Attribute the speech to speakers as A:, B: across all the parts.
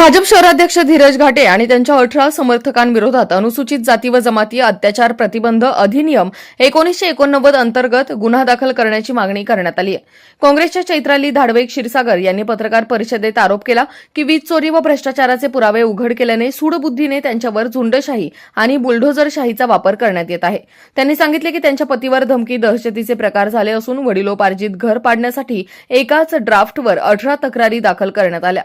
A: भाजप शहराध्यक्ष धीरज घाटे आणि त्यांच्या अठरा समर्थकांविरोधात अनुसूचित जाती व जमाती अत्याचार प्रतिबंध अधिनियम एकोणीसशे एकोणनव्वद अंतर्गत गुन्हा दाखल करण्याची मागणी करण्यात आली आहे. काँग्रेसच्या चैत्राली धाडवे क्षीरसागर यांनी पत्रकार परिषदेत आरोप केला की वीज चोरी व भ्रष्टाचाराचे पुरावे उघड केल्याने सूडबुद्धीने त्यांच्यावर झुंडशाही आणि बुलडोझरशाहीचा वापर करण्यात येत आहे. त्यांनी सांगितले की त्यांच्या पतीवर धमकी दहशतीचे प्रकार झाले असून वडिलोपार्जित घर पाडण्यासाठी एकाच ड्राफ्टवर अठरा तक्रारी दाखल करण्यात आल्या.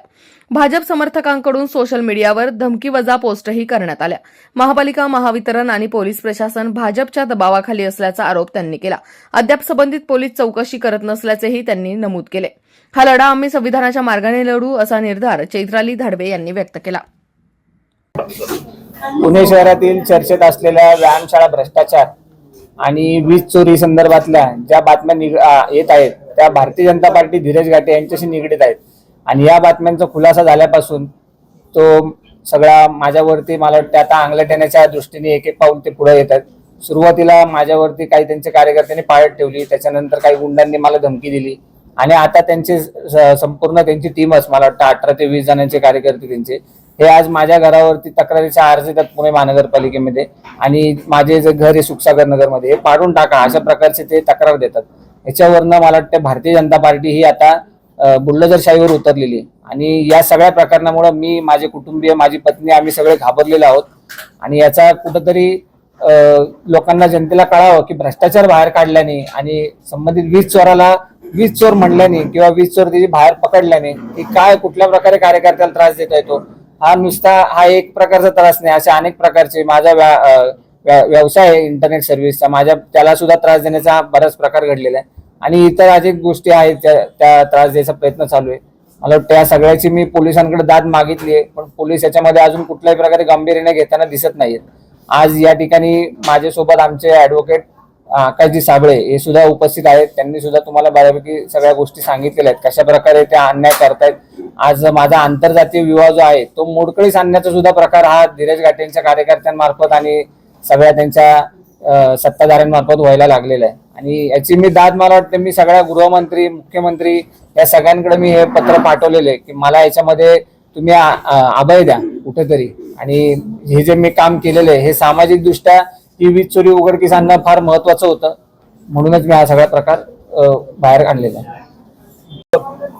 A: भाजप समर्थक समर्थकांकडून सोशल मीडियावर धमकीवजा पोस्टही करण्यात आल्या. महापालिका महावितरण आणि पोलीस प्रशासन भाजपच्या दबावाखाली असल्याचा आरोप त्यांनी केला. अद्याप संबंधित पोलीस चौकशी करत नसल्याचेही त्यांनी नमूद केले. हा लढा आम्ही संविधानाच्या मार्गाने लढू असा निर्धार चैत्राली धाडवे यांनी व्यक्त केला.
B: पुणे शहरातील चर्चेत असलेल्या व्यायामशाळा भ्रष्टाचार आणि वीज चोरी संदर्भातल्या ज्या बातम्या येत आहेत त्या भारतीय जनता पार्टी धीरज घाटे यांच्याशी निगडीत आहेत. आणि या बातम्यांचा खुलासा झाल्यापासून तो सगळा माझ्यावरती मला वाटतं आता अंगलट येण्याच्या दृष्टीने एक एक पाऊल ते पुढे येतात. सुरुवातीला माझ्यावरती काही त्यांचे कार्यकर्त्यांनी पाळत ठेवली त्याच्यानंतर काही गुंडांनी मला धमकी दिली. आणि आता त्यांचे स- संपूर्ण त्यांची टीमच मला वाटतं अठरा ते वीस जणांचे कार्यकर्ते त्यांचे. हे आज माझ्या घरावरती तक्रारीचा अर्ज येतात पुणे महानगरपालिकेमध्ये आणि माझे जे घर आहे सुखसागर नगरमध्ये हे पाडून टाका. अशा प्रकारचे ते तक्रार देतात. याच्यावरनं मला वाटतं भारतीय जनता पार्टी ही आता बुल्डोजरशाहीवर उतरलेली आणि या सगळ्या प्रकरणामुळे मी माझे कुटुंबीय माझी पत्नी आम्ही सगळे घाबरलेलो आहोत. आणि याचा कुठंतरी लोकांना जनतेला कळावं की भ्रष्टाचार बाहेर काढल्याने आणि संबंधित वीज चोराला वीज चोर म्हणल्याने किंवा वीज चोर त्याची बाहेर पकडल्याने की काय कुठल्या प्रकारे कार्यकर्त्याला त्रास देता येतो? हा नुसता हा एक प्रकारचा त्रास नाही. असे अनेक प्रकारचे माझा व्या- व्या- व्यवसाय आहे इंटरनेट सर्व्हिसचा माझ्या त्याला सुद्धा त्रास देण्याचा बराच प्रकार घडलेला आहे. आणि इतर अनेक गोष्टी आहेत त्या त्या त्रास द्यायचा प्रयत्न चालू आहे. मला वाटतं या सगळ्याची मी पोलिसांकडे दाद मागितली आहे पण पोलीस याच्यामध्ये अजून कुठल्याही प्रकारे गांभीर्याने घेताना दिसत नाहीयेत. आज या ठिकाणी माझ्यासोबत आमचे ऍडव्होकेट आकाशजी साबळे हे सुद्धा उपस्थित आहेत. त्यांनी सुद्धा तुम्हाला बऱ्यापैकी सगळ्या गोष्टी सांगितलेल्या आहेत. कशा प्रकारे ते अन्याय करतायत. आज माझा आंतरजातीय विवाह जो आहे तो मोडकळीस आणण्याचा सुद्धा प्रकार हा धीरज घाटेंच्या कार्यकर्त्यांमार्फत आणि सगळ्या त्यांच्या सत्ताधाऱ्यांमार्फत व्हायला लागलेलं आहे. आणि याची मी दाद मला वाटतं मी सगळ्या गृहमंत्री मुख्यमंत्री या सगळ्यांकडे मी हे पत्र पाठवलेलं आहे की मला याच्यामध्ये तुम्ही अभय द्या कुठेतरी. आणि हे जे मी काम केलेलं आहे हे सामाजिक दृष्ट्या ही वीज चोरी उघडकीस आणणं फार महत्वाचं होतं. म्हणूनच मी हा सगळा प्रकार बाहेर आणलेला आहे.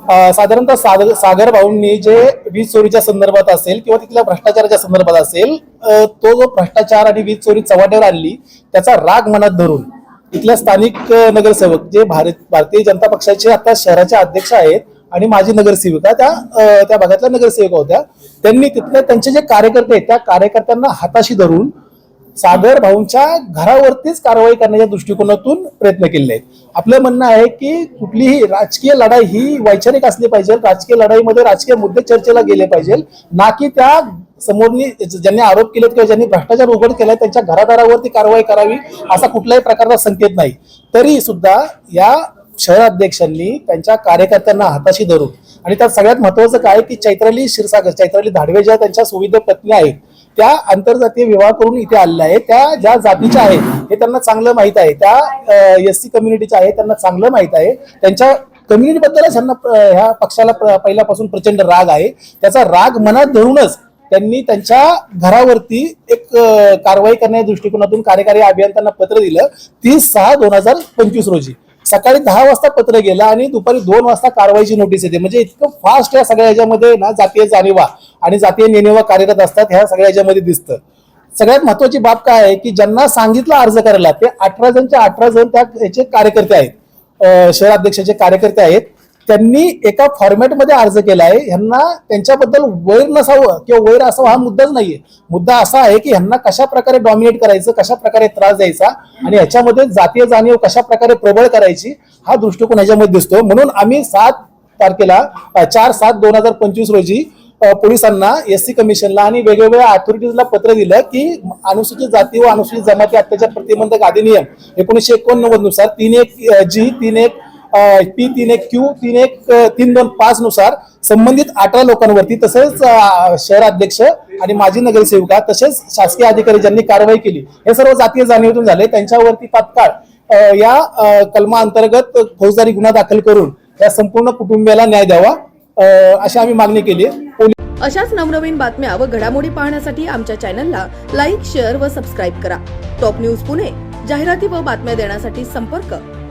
C: साधारणतः सागर सागर भाऊंनी जे वीज चोरीच्या संदर्भात असेल किंवा तिथल्या भ्रष्टाचाराच्या संदर्भात असेल तो जो भ्रष्टाचार आणि वीज चोरी चव्हाट्यावर आणली त्याचा राग मनात धरून इथल्या स्थानिक नगरसेवक जे भारत भारतीय जनता पक्षाचे आता शहराचे अध्यक्ष आहेत आणि माजी नगरसेविका त्या त्या भागातल्या नगरसेविका होत्या त्यांनी तिथल्या त्यांचे जे कार्यकर्ते आहेत त्या कार्यकर्त्यांना हाताशी धरून सागर भाऊंच्या घरावरतीच कारवाई करण्याच्या दृष्टिकोनातून प्रयत्न केले आहेत. आपलं म्हणणं आहे की कुठलीही राजकीय लढाई ही वैचारिक असली पाहिजे राजकीय लढाईमध्ये राजकीय मुद्दे चर्चेला गेले पाहिजे ना की त्या समोरनी ज्यांनी आरोप केलेत किंवा ज्यांनी भ्रष्टाचार उघड केलाय त्यांच्या घरादारावरती कारवाई करावी असा कुठल्याही प्रकारचा संकेत नाही. तरी सुद्धा या शहराध्यक्षांनी त्यांच्या कार्यकर्त्यांना हाताशी धरून आणि त्यात सगळ्यात महत्वाचं काय की चैत्राली क्षीरसागर चैत्राली धाडवे ज्या त्यांच्या सुविध पत्नी आहेत त्या आंतरजातीय विवाह करून इथे आलेल्या आहेत त्या ज्या जातीच्या आहेत हे त्यांना चांगलं माहीत आहे. त्या एस सी कम्युनिटीच्या आहेत त्यांना चांगलं माहीत आहे. त्यांच्या कम्युनिटी बद्दलच ह्यांना ह्या पक्षाला पहिल्यापासून प्रचंड राग आहे. त्याचा राग मनात धरूनच त्यांनी त्यांच्या घरावरती एक कारवाई करण्याच्या दृष्टिकोनातून कार्यकारी अभियंत्यांना पत्र दिलं तीस सहा दोन हजार पंचवीस रोजी. सकाळी दहा वाजता पत्र गेलं आणि दुपारी दोन वाजता कारवाईची नोटीस येते. म्हणजे इतकं फास्ट या सगळ्या याच्यामध्ये ना जातीय जाणीवा आणि जातीय नेणेवा कार्यरत असतात ह्या सगळ्या याच्यामध्ये दिसतं. सगळ्यात महत्वाची बाब काय आहे की ज्यांना सांगितलं अर्ज करायला ते अठरा जणच्या अठरा जण त्या याचे कार्यकर्ते आहेत. अं, शहराध्यक्षाचे कार्यकर्ते आहेत. त्यांनी एका फॉर्मॅटमध्ये अर्ज केला आहे ह्यांना त्यांच्याबद्दल वैर नसावं किंवा वैर असावं हा मुद्दाच नाहीये. मुद्दा असा आहे की ह्यांना कशा प्रकारे डॉमिनेट करायचं कशा प्रकारे त्रास द्यायचा आणि ह्याच्यामध्ये जातीय जाणीव कशा प्रकारे प्रबळ करायची हा दृष्टिकोन ह्याच्यामध्ये दिसतो म्हणून आम्ही सात तारखेला चार सात दोन हजार पंचवीस रोजी पोलिसांना एस सी कमिशनला आणि वेगवेगळ्या अथॉरिटीजला पत्र दिलं की अनुसूचित जाती व अनुसूचित जमाती अत्याचार प्रतिबंधक अधिनियम एकोणीसशे एकोणनव्वदनुसार तीन एक जी तीन एक पी तीन एक क्यू तीन एक तीन दोन पाच नुसार संबंधित अठरा लोकांवरती तसेच शहराध्यक्ष आणि माजी नगरसेविका तसेच शासकीय अधिकारी ज्यांनी कारवाई केली हे सर्व जातीय जाणीवतून झाले. त्यांच्यावरती तात्काळ या कलमा अंतर्गत फौजदारी गुन्हा दाखल करून या संपूर्ण कुटुंबियाला न्याय द्यावा अशी आम्ही मागणी केली. पोलीस
A: अशाच नवनवीन बातम्या व घडामोडी पाहण्यासाठी आमच्या चॅनलला लाईक शेअर व सबस्क्राईब करा. टॉप न्यूज पुणे जाहिराती व बातम्या देण्यासाठी संपर्क